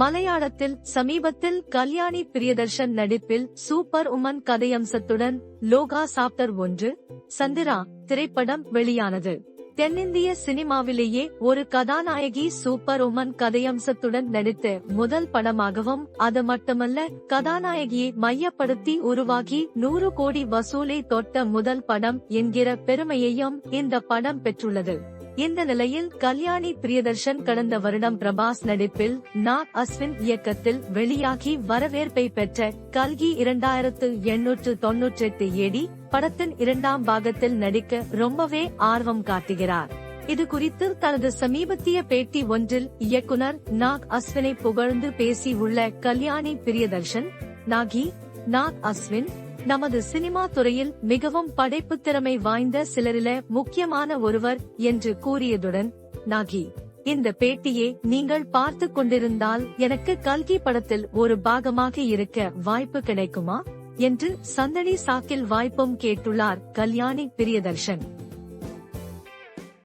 மலையாளத்தில் சமீபத்தில் கல்யாணி பிரியதர்ஷன் நடிப்பில் சூப்பர் உமன் கதையம்சத்துடன் லோகா சாப்டர் ஒன்று சந்திரா திரைப்படம் வெளியானது. தென்னிந்திய சினிமாவிலேயே ஒரு கதாநாயகி சூப்பர் உமன் கதையம்சத்துடன் நடித்த முதல் படமாகவும் அது மட்டுமல்ல கதாநாயகியை மையப்படுத்தி உருவாகி நூறு கோடி வசூலை தொட்ட முதல் படம் என்கிற பெருமையையும் இந்த படம் பெற்றுள்ளது. இந்த நிலையில் கல்யாணி பிரியதர்ஷன் கடந்த வருடம் பிரபாஸ் நடிப்பில் நாக் அஸ்வின் இயக்கத்தில் வெளியாகி வரவேற்பை பெற்ற கல்கி இரண்டாயிரத்து எண்ணூற்று தொன்னூற்றி எட்டு ஏடி படத்தின் இரண்டாம் பாகத்தில் நடிக்க ரொம்பவே ஆர்வம் காட்டுகிறார். இது குறித்து தனது சமீபத்திய பேட்டி ஒன்றில் இயக்குனர் நாக் அஸ்வினை புகழ்ந்து பேசியுள்ள கல்யாணி பிரியதர்ஷன் நாகி நாக் அஸ்வின் நமது சினிமா துறையில் மிகவும் படைப்பு திறமை வாய்ந்த சிலரில முக்கியமான ஒருவர் என்று கூறியதுடன் நாகி இந்த பேட்டியை நீங்கள் பார்த்து கொண்டிருந்தால் எனக்கு கல்கி படத்தில் ஒரு பாகமாக இருக்க வாய்ப்பு கிடைக்குமா? என்று சந்தடி சாக்கில் வாய்ப்பும் கேட்டுள்ளார் கல்யாணி பிரியதர்ஷன்.